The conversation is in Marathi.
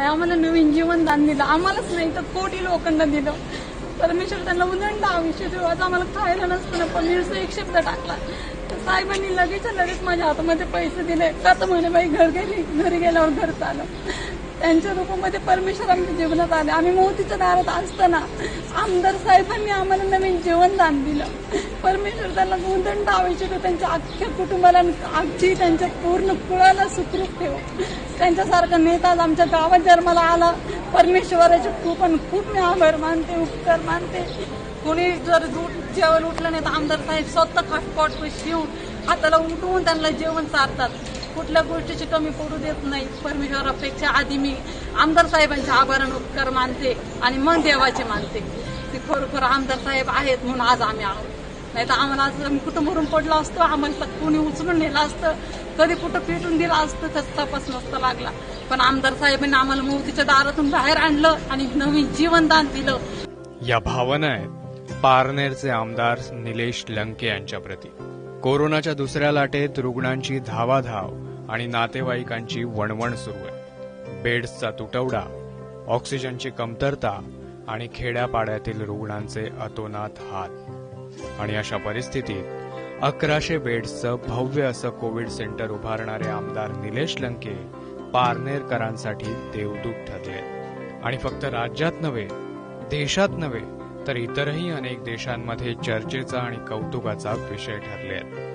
आहे आम्हाला नवीन जीवनदान दिलं. आम्हालाच नाही तर कोटी लोकांना दिलं. परमेश्वर त्यांना उदंड आयुष्य देऊ. आज आम्हाला खायला नसताना पनीरचा एक शब्द टाकला. तर साहेबांनी लगेच लगेच माझ्या हातामध्ये पैसे दिले. का तर म्हणे बाई घर गेली. घरी गेल्यावर घर चालं त्यांच्या रूपामध्ये परमेश्वर आमच्या जीवनात आले. आम्ही मोतीच्या दारात असताना आमदार साहेबांनी आम्हाला नवीन जीवनदान दिलं. परमेश्वर त्यांना उदंड आयुष्य तर त्यांच्या अख्ख्या कुटुंबाला अगदी त्यांच्या पूर्ण कुळाला सुखरूप ठेव. त्यांच्यासारखा नेता आज आमच्या गावात जन्माला आला. परमेश्वराचे खूप आणि खूप मी आभार मानते उपकार मानते. कोणी जर दूध जेवण उठलं नाही तर आमदार साहेब स्वतः खाटपॉट शिवून हाताला उठवून त्यांना जेवण चारतात कुठल्या गोष्टीची कमी पडू देत नाही. परमेश्वरापेक्षा आधी मी आमदार साहेबांचे आभार उपकार मानते आणि मन देवाचे मानते. ते खरोखर आमदार साहेब आहेत म्हणून आज आम्ही आहोत. नाही तर आम्हाला आज आम्ही कुठं मरून पडलो असतो? आम्हाला कोणी उचलून नेलं असतं? कधी कुठं पेटून दिलं असतं? त्याचा तपास नसता लागला. पण आमदार साहेबांनी आम्हाला मूर्तीच्या दारातून बाहेर आणलं आणि नवीन जीवनदान दिलं. या भावना आहेत पारनेरचे आमदार निलेश लंके यांच्या प्रती. कोरोनाच्या दुसऱ्या लाटेत रुग्णांची धावाधाव आणि नातेवाईकांची वणवण सुरू आहे. बेड्सचा तुटवडा ऑक्सिजनची कमतरता आणि खेड्यापाड्यातील रुग्णांचे अतोनात हात आणि अशा परिस्थितीत अकराशे बेड्सचं भव्य असं कोविड सेंटर उभारणारे आमदार निलेश लंके पारनेरकरांसाठी देवदूत ठरले. आणि फक्त राज्यात नव्हे देशात नव्हे तर इतरही अनेक देशांमध्ये चर्चेचा आणि कौतुकाचा विषय ठरले आहेत.